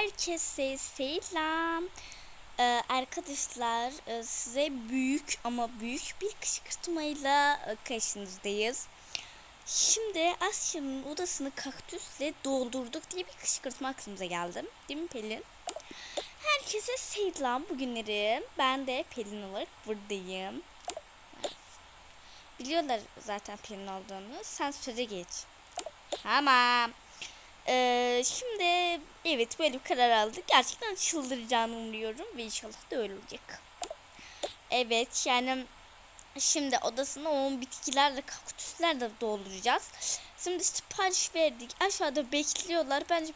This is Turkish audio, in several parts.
Herkese selam. Ee, arkadaşlar e, size büyük ama büyük bir kışkırtmayla e, karşınızdayız. Şimdi Asya'nın odasını kaktüsle doldurduk diye bir kışkırtma aklımıza geldi. Değil mi Pelin? Herkese selam bugünleri. Ben de Pelin olarak buradayım. Biliyorlar zaten Pelin olduğunu. Sen söze geç. Tamam. Ee, şimdi evet böyle bir karar aldık. Gerçekten çıldıracağını umuyorum ve inşallah da öyle olacak. Evet yani şimdi odasına o bitkilerle kaktüslerle dolduracağız. Şimdi sipariş verdik. Aşağıda bekliyorlar. Bence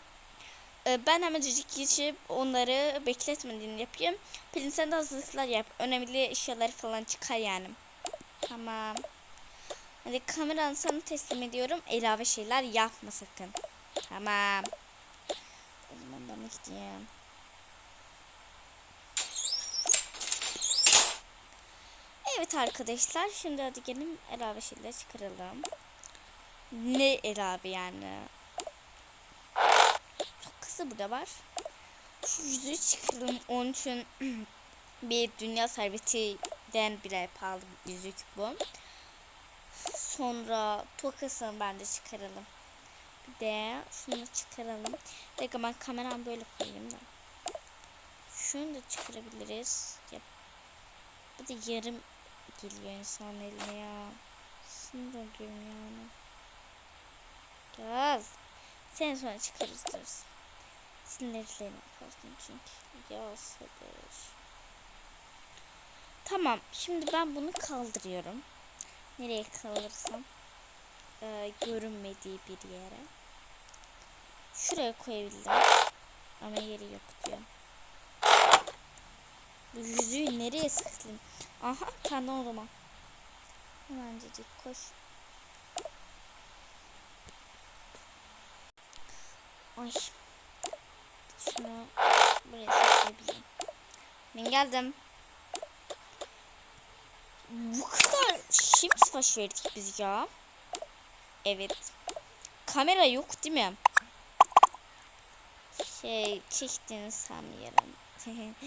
e, ben hemencik geçip onları bekletmediğini yapayım. Pelin sen de hazırlıklar yap. Önemli eşyaları falan çıkar yani. Tamam. Hadi kameranı sana teslim ediyorum. Elave şeyler yapma sakın. Tamam. O zaman ben gideyim. Evet arkadaşlar şimdi hadi gelin elave şeyler çıkaralım. Ne elave yani? Çok kısa burada var. Şu yüzüğü çıkaralım. Onun için bir dünya servetinden bile pahalı bir yüzük bu. Sonra tokasını bence çıkaralım. Bir de şunu çıkaralım. Bir dakika ben kameramı böyle koyayım da. Şunu da çıkarabiliriz. Ya, bu da yarım geliyor insan eline ya. Sinir oluyorum yani. Gel. Sen sonra çıkarız deriz. Sinirlerim fazla çünkü. Ya sabır. Tamam. Şimdi ben bunu kaldırıyorum. Nereye kalırsam e, görünmediği bir yere. Şuraya koyabildim. Ama yeri yok diyor. Bu yüzüğü nereye sıkayım? Aha kendi odama. Hemencecik koş. Ay. Şunu buraya sıkayabilirim. Ben geldim. Bu kadar şimdi savaş verdik biz ya. Evet. Kamera yok değil mi? Şey çektiğini sanmıyorum.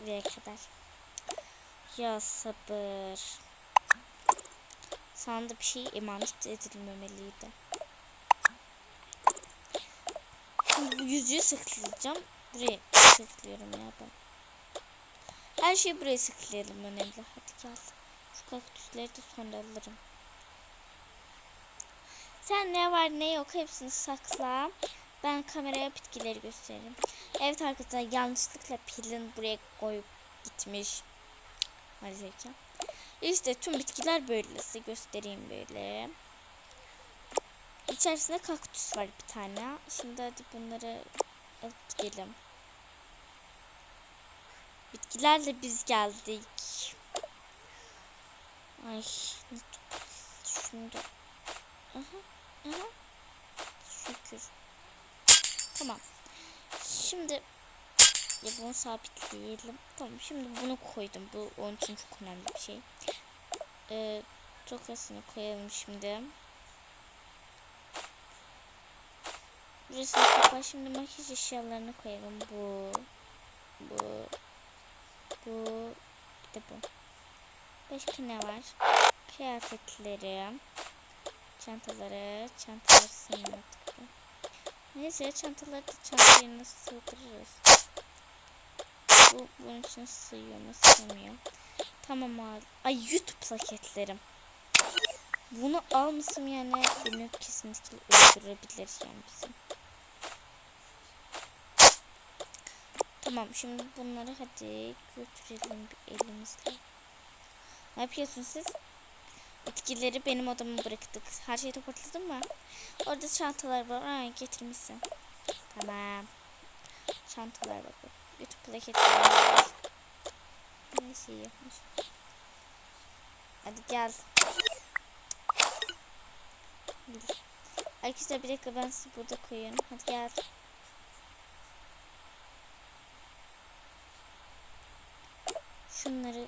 Buraya kadar. Ya sabır. Sana da bir şey emanet edilmemeliydi. Şimdi bu yüzüğü sıklayacağım. Buraya sıklıyorum ya ben. Her şeyi buraya sıklayalım önemli. Hadi gel. Şu kaktüsleri de sonra alırım. Sen ne var ne yok hepsini sakla. Ben kameraya bitkileri gösteririm. Evet arkadaşlar yanlışlıkla pilin buraya koyup gitmiş. Maalesef. İşte tüm bitkiler böyle size göstereyim böyle. İçerisinde kaktüs var bir tane. Şimdi hadi bunları alıp gidelim. Bitkilerle biz geldik. Ay Şunu da. Aha, aha. Şükür. Tamam. Şimdi ya bunu sabitleyelim. Tamam şimdi bunu koydum. Bu onun için çok önemli bir şey. Ee, tokasını koyalım şimdi. Burasını kapat. Şimdi makyaj eşyalarını koyalım. Bu. Bu. Bu. Bir de bu. Başka ne var? Kıyafetleri. Çantaları. Çantaları sığmadık. Neyse çantaları da çantaya nasıl sığdırırız? Bu bunun için sığıyor mu sığmıyor. Tamam abi. Ay YouTube paketlerim. Bunu almışım yani beni kesinlikle öldürebilir yani bizim. Tamam şimdi bunları hadi götürelim bir elimizle. Ne yapıyorsunuz siz? Bitkileri benim odama bıraktık. Her şeyi toparladın mı? Orada çantalar var. Aa, getirmişsin. Tamam. Çantalar bak. YouTube plaketleri var. Ne şey yapmış. Hadi gel. Arkadaşlar bir dakika ben sizi burada koyuyorum. Hadi gel. Şunları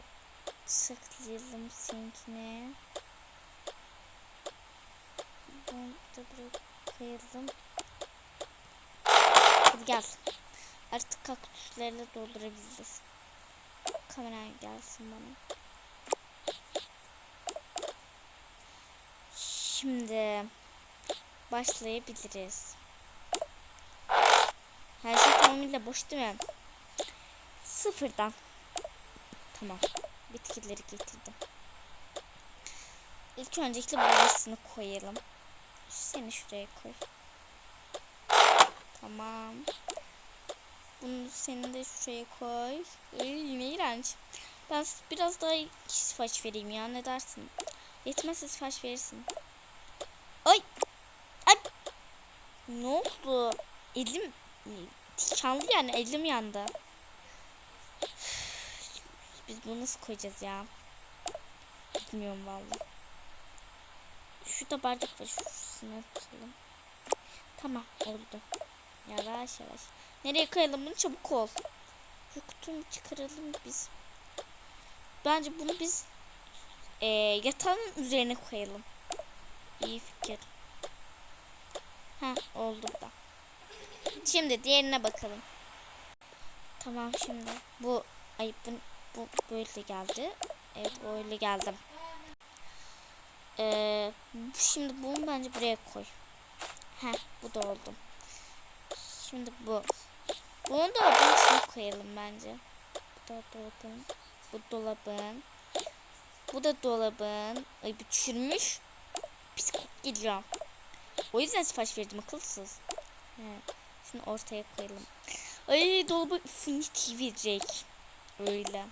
saklayalım seninkine. Da buraya koyalım. Hadi gel. Artık kaktüslerle doldurabiliriz. Kamera gelsin bana. Şimdi başlayabiliriz. Her şey tamamıyla boş değil mi? Sıfırdan. Tamam. Bitkileri getirdim. İlk öncelikle burasını koyalım. Seni şuraya koy. Tamam. Bunu seni de şuraya koy. Ay, yine iğrenç. Ben biraz daha sifariş vereyim ya ne dersin? Yetmezse sipariş verirsin. Ay! Ay! Ne oldu? Elim tikanlı yani elim yandı. Biz bunu nasıl koyacağız ya? Bilmiyorum vallahi. Şurada bardak var. Şurasına tutalım. Tamam oldu. Yavaş yavaş. Nereye koyalım bunu? Çabuk ol. Şu kutumu çıkaralım biz. Bence bunu biz e, yatağın üzerine koyalım. İyi fikir. Ha oldu da. Şimdi diğerine bakalım. Tamam şimdi. Bu ay bu, bu böyle geldi. Evet öyle geldim. Ee, şimdi bunu bence buraya koy. Heh bu da oldu. Şimdi bu. Bunu dolabın içine koyalım bence. Bu da dolabın. Bu dolabın. Bu da dolabın. Ay çürümüş. Pis geliyor. O yüzden sipariş verdim akılsız. He. Şunu ortaya koyalım. Ay dolabı Infinity verecek. Öyle.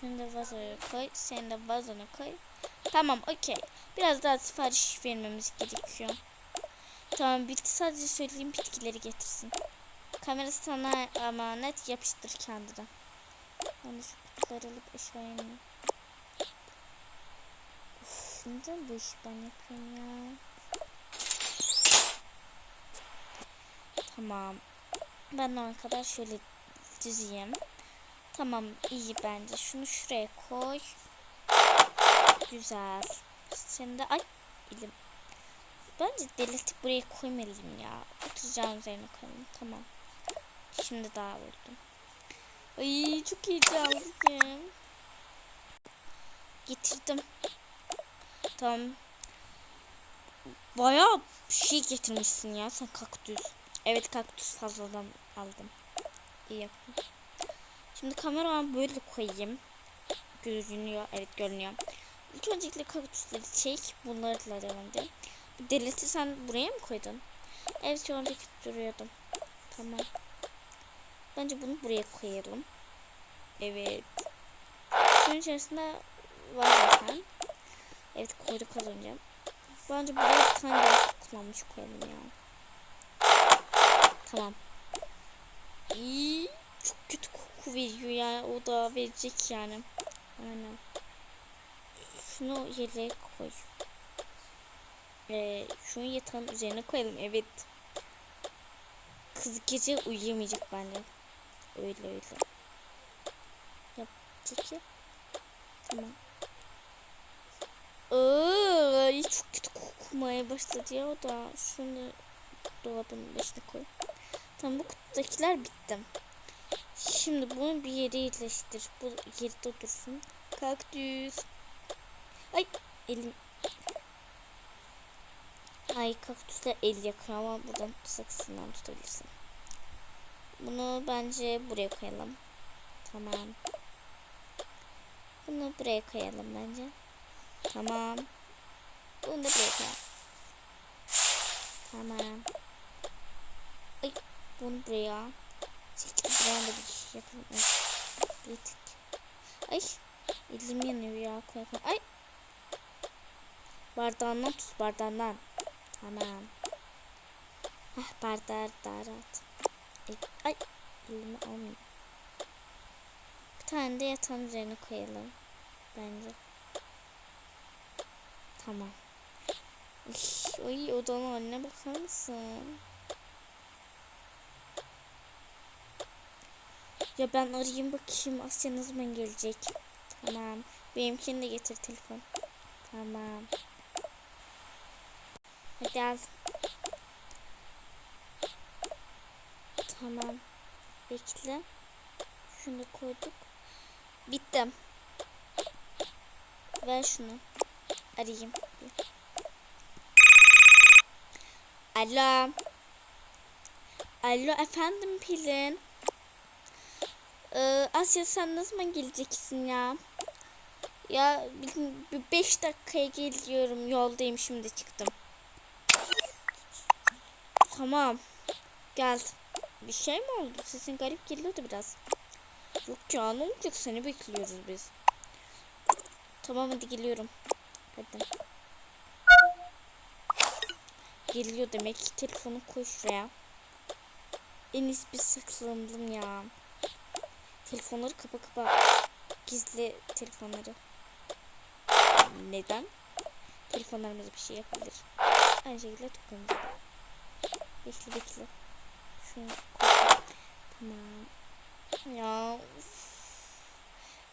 Şunu da vazoya koy. Sen de vazona koy. Tamam okey. Biraz daha sipariş vermemiz gerekiyor. Tamam bitti sadece söyleyeyim bitkileri getirsin. Kamerası sana emanet yapıştır kendine. De şu kutuları alıp aşağı ineyim. Uf, neden bu işi ben yapıyorum ya? Tamam. Ben o kadar şöyle dizeyim. Tamam iyi bence. Şunu şuraya koy. Güzel. Sen de ay elim. Bence deletip buraya koymalıyım ya. Oturacağım üzerine koyalım. Tamam. Şimdi daha oldum. Ay çok heyecanlıyım. Getirdim. Tamam. Bayağı bir şey getirmişsin ya sen kaktüs. Evet kaktüs fazladan aldım. İyi yaptım. Şimdi kameramı böyle koyayım. Görünüyor. Evet görünüyor. İlk öncelikle kaktüsleri çek. Bunları da devam edelim. Deleti sen buraya mı koydun? Evet şu andaki duruyordum. Tamam. Bence bunu buraya koyalım. Evet. Şunun içerisinde var zaten. Evet koyduk az önce. Bence buraya bir tane kullanmış koyalım ya. Tamam. İyi. Çok kötü koku veriyor yani. O da verecek yani. Aynen. Şunu yere koy. Ee, şunu yatağın üzerine koyalım. Evet. Kız gece uyuyamayacak bence. Öyle öyle. Yap. Çeki. Tamam. Ay çok kötü kokmaya başladı ya o da. Şunu dolabın başına koy. Tamam bu kutudakiler bitti. Şimdi bunu bir yere yerleştir. Bu yerde dursun. Kaktüs. Ay elim. Ay kaktüsler el yakıyor ama buradan saksından tutabilirsin. Bunu bence buraya koyalım. Tamam. Bunu buraya koyalım bence. Tamam. Bunu da buraya koyalım. Tamam. Ay bunu buraya. Çekil buraya da bir şey yapalım. Bir tık. Ay elim yanıyor ya. Koy koy. Ay. Bardağından tut bardağından. Tamam. Heh bardağı daha rahat. Ay, ay elimi almayayım. Bir tane de yatağın üzerine koyalım. Bence. Tamam. Ay odanın haline bakar mısın? Ya ben arayayım bakayım Asya ne zaman gelecek. Tamam. Benimkini de getir telefon. Tamam. Hadi al. Tamam. Bekle. Şunu koyduk. Bittim. Ver şunu. Arayayım. Alo. Alo efendim Pelin. Ee, Asya sen ne zaman geleceksin ya? Ya bir 5 dakikaya geliyorum. Yoldayım şimdi çıktım. Tamam. Gel. Bir şey mi oldu? Sesin garip geliyordu biraz. Yok ya ne olacak seni bekliyoruz biz. Tamam hadi geliyorum. Hadi. Geliyor demek ki telefonu koy şuraya. En iyisi bir saklanalım ya. Telefonları kapa kapa. Gizli telefonları. Neden? Telefonlarımız bir şey yapabilir. Aynı şekilde tutuyoruz. Bekle bekle. Şunu. Tamam. Ya.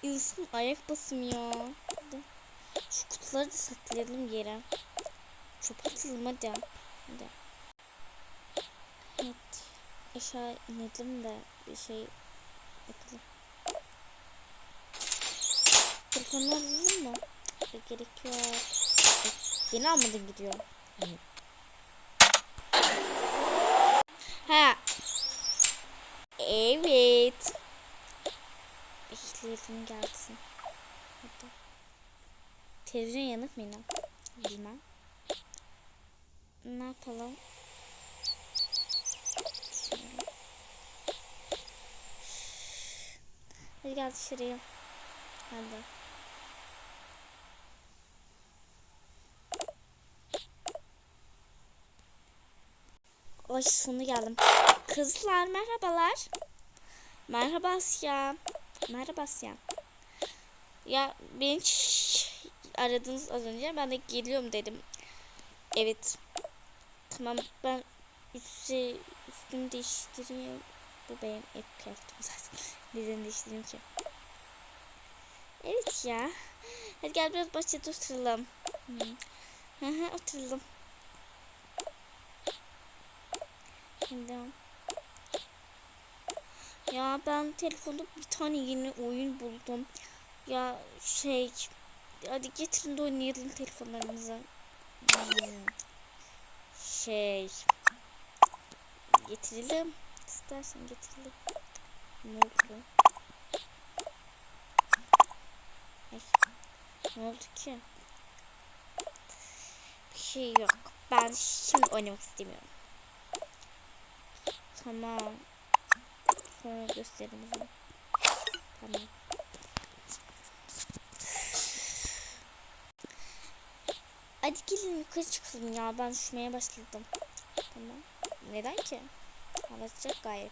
İnsan ayak basmıyor. Hadi. Şu kutuları da saklayalım yere. Çöp atalım hadi. Hadi. Evet. Aşağı inelim de bir şey yapalım. Telefonları alalım mı? Gerek yok. Ay, Yeni almadım gidiyor. Ha. Evet. Bekleyelim gelsin. Hadi. Televizyon yanık mı yine? Bilmem. Ne yapalım? Hadi gel dışarıya. Hadi. Ay sonu geldim. Kızlar merhabalar. Merhaba Asya. Merhaba Asya. Ya beni aradınız az önce. Ben de geliyorum dedim. Evet. Tamam ben üstü, üstümü değiştireyim. Bu benim ev kıyafetim zaten. Neden değiştireyim ki? Evet ya. Hadi gel biraz bahçede oturalım. Hı hı oturalım. Şimdi. Ya ben telefonda bir tane yeni oyun buldum. Ya şey hadi getirin de oynayalım telefonlarımızı. Şey getirelim. İstersen getirelim. Ne oldu? Ay, ne oldu ki? Bir şey yok. Ben şimdi oynamak istemiyorum. Tamam. Sonra zaman. Tamam. Hadi gelin yukarı çıkalım ya. Ben üşümeye başladım. Tamam. Neden ki? Hava sıcak gayet.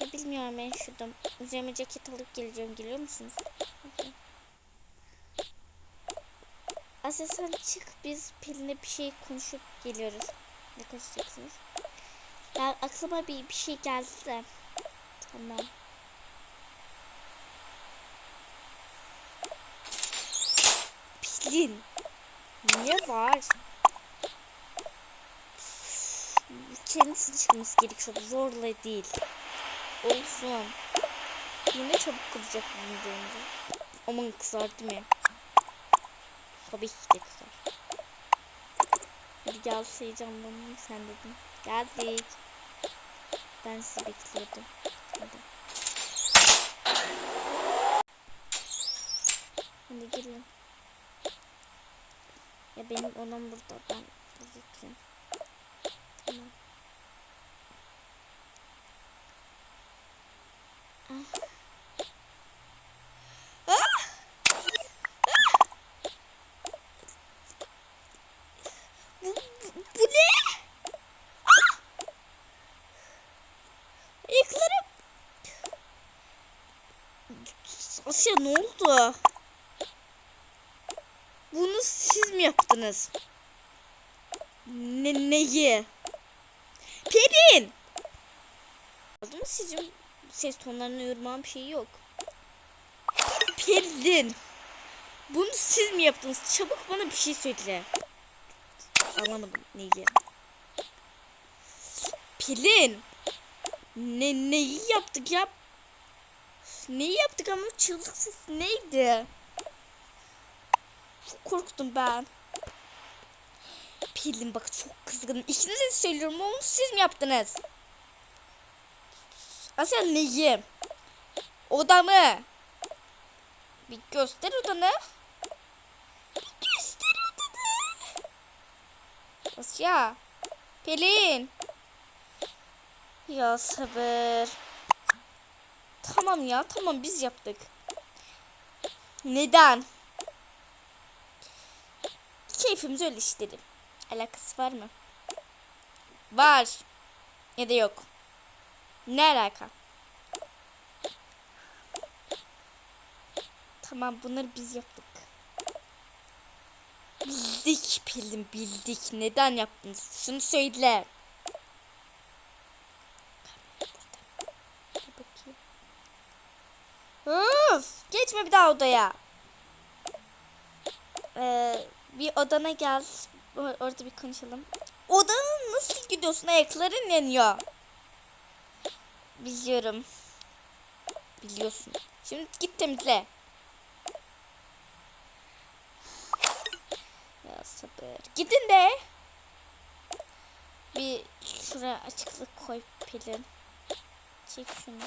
Ya bilmiyorum ben şuradan. Üzerime ceket alıp geleceğim. Geliyor musunuz? Sen çık. Biz Pelin'le bir şey konuşup geliyoruz. Ne konuşacaksınız? Ya aklıma bir, bir şey geldi de. Tamam. Pilin. Ne var? Kendisi çıkması gerekiyor. Zorla değil. Olsun. Yine çabuk kızacak bunun üzerinde. Aman kızar değil mi? Tabii ki de kızar. Hadi gel heyecanlandım sen dedin. Geldik. Ben sizi bekliyordum. Hadi. Hadi gelin. Ya benim odam burada. Ben oturayım. Tamam. Ah. Ah! Bu, bu, bu ne? Ah! Ayaklarım. Asya ne oldu? Bunu siz mi yaptınız? Ne neyi? Pelin! Oldu mu sizin ses tonlarını yorumlayan bir şey yok. Pelin! Bunu siz mi yaptınız? Çabuk bana bir şey söyle. Anlamadım neyi. Pelin! Ne neyi yaptık ya? Neyi yaptık ama çığlık ses neydi? Çok korktum ben. Pelin bak çok kızgınım. İkinize söylüyorum onu siz mi yaptınız? Asel neyi? Odamı. Bir göster odanı. Bir göster odanı. Asya. Pelin. Ya sabır. Tamam ya tamam biz yaptık. Neden? Keyfimiz öyle işledim. Alakası var mı? Var. Ya da yok. Ne alaka? Tamam bunları biz yaptık. Bildik Pelin bildik. Neden yaptınız? Şunu söyle. Dur bakayım. Öf, geçme bir daha odaya. Ee, bir odana gel. Or- Orada bir konuşalım. Odana nasıl gidiyorsun? Ayakların yanıyor. Biliyorum. Biliyorsun. Şimdi git temizle. Ya sabır. Gidin de. Bir şuraya açıklık koy Pelin. Çek şunu.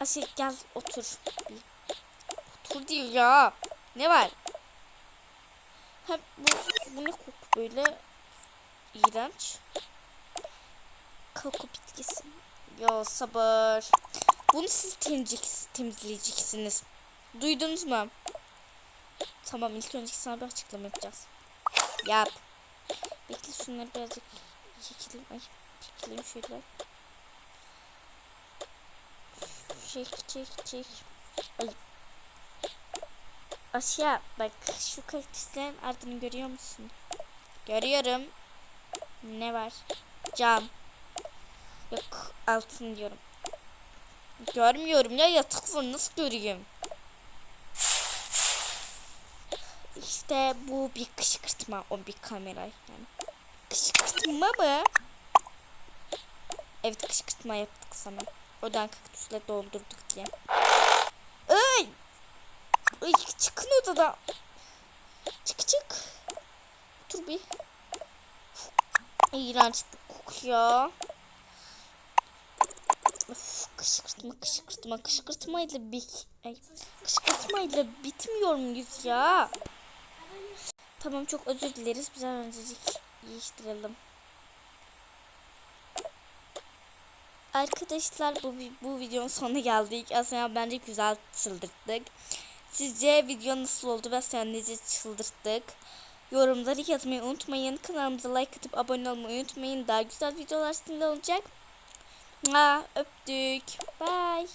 Asil gel otur. Otur diyor ya. Ne var? Ha, bu, bu ne koku böyle? İğrenç. Koku bitkisi. Ya sabır. Bunu siz temizleyecek- temizleyeceksiniz. Duydunuz mu? Tamam ilk önce sana bir açıklama yapacağız. Yap. Bekle şunları birazcık çekelim. Ay çekelim şöyle. Çek çek çek. Ay. Asya bak şu kaktüslerin ardını görüyor musun? Görüyorum. Ne var? Cam. Yok altın diyorum. Görmüyorum ya yatık var nasıl göreyim? İşte bu bir kışkırtma o bir kamera yani. Kışkırtma mı? Evet kışkırtma yaptık sana. Odan kaktüsle doldurduk diye. Ay! Ay çıkın odadan. Çık çık. Dur bir. İğrenç bir kokuyor. Of, kışkırtma kışkırtma kışkırtmayla bit Ay, kışkırtmayla bitmiyor muyuz ya? Tamam çok özür dileriz. Biz öncecik değiştirelim. Arkadaşlar bu bu videonun sonuna geldik. Aslında bence güzel çıldırttık. Sizce video nasıl oldu ve kendinizi çıldırttık? Yorumları yazmayı unutmayın. Kanalımıza like atıp abone olmayı unutmayın. Daha güzel videolar sizinle olacak. Mua, öptük. Bye.